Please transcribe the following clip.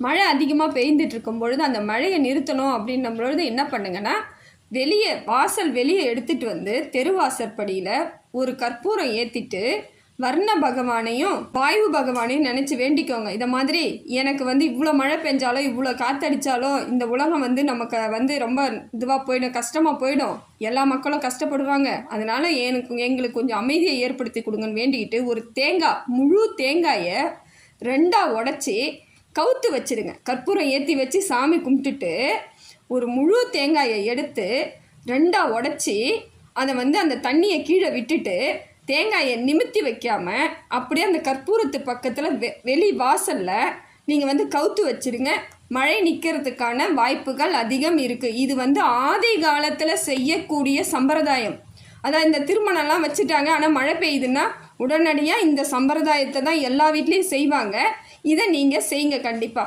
மழை அதிகமாக பெய்ந்துட்டு இருக்கும் பொழுது அந்த மழையை நிறுத்தணும் அப்படின்னும் பொழுது என்ன பண்ணுங்கன்னா வெளியே வாசல் வெளியே எடுத்துட்டு வந்து தெருவாசற்படியில் ஒரு கற்பூரம் ஏற்றிட்டு வர்ண பகவானையும் வாயு பகவானையும் நினச்சி வேண்டிக்கோங்க. இதை மாதிரி எனக்கு வந்து இவ்வளோ மழை பெஞ்சாலோ இவ்வளோ காத்தடிச்சாலோ இந்த உலகம் வந்து நமக்கு வந்து ரொம்ப இதுவாக போயிடும் கஷ்டமாக போயிடும். எல்லா மக்களும் கஷ்டப்படுவாங்க. அதனால் எனக்கு எங்களுக்கு கொஞ்சம் அமைதியை ஏற்படுத்தி கொடுங்கன்னு வேண்டிக்கிட்டு ஒரு தேங்காய் முழு தேங்காயை ரெண்டாக உடச்சி கவுத்து வச்சிருங்க. கற்பூரம் ஏற்றி வச்சு சாமி கும்பிட்டுட்டு ஒரு முழு தேங்காயை எடுத்து ரெண்டாக உடச்சி அதை வந்து அந்த தண்ணியை கீழே விட்டுட்டு தேங்காயை நிமித்தி வைக்காமல் அப்படியே அந்த கற்பூரத்து பக்கத்தில் வெ வெளி வாசலில் நீங்கள் வந்து கவுத்து வச்சிருங்க. மழை நிற்கிறதுக்கான வாய்ப்புகள் அதிகம் இருக்குது இது வந்து ஆதி காலத்தில் செய்யக்கூடிய சம்பிரதாயம். அதான் இந்த திருமணம்லாம் வச்சுட்டாங்க. ஆனால் மழை பெய்யுதுன்னா உடனடியாக இந்த சம்பிரதாயத்தை தான் எல்லா வீட்லேயும் செய்வாங்க. இதை நீங்கள் செய்யுங்க கண்டிப்பாக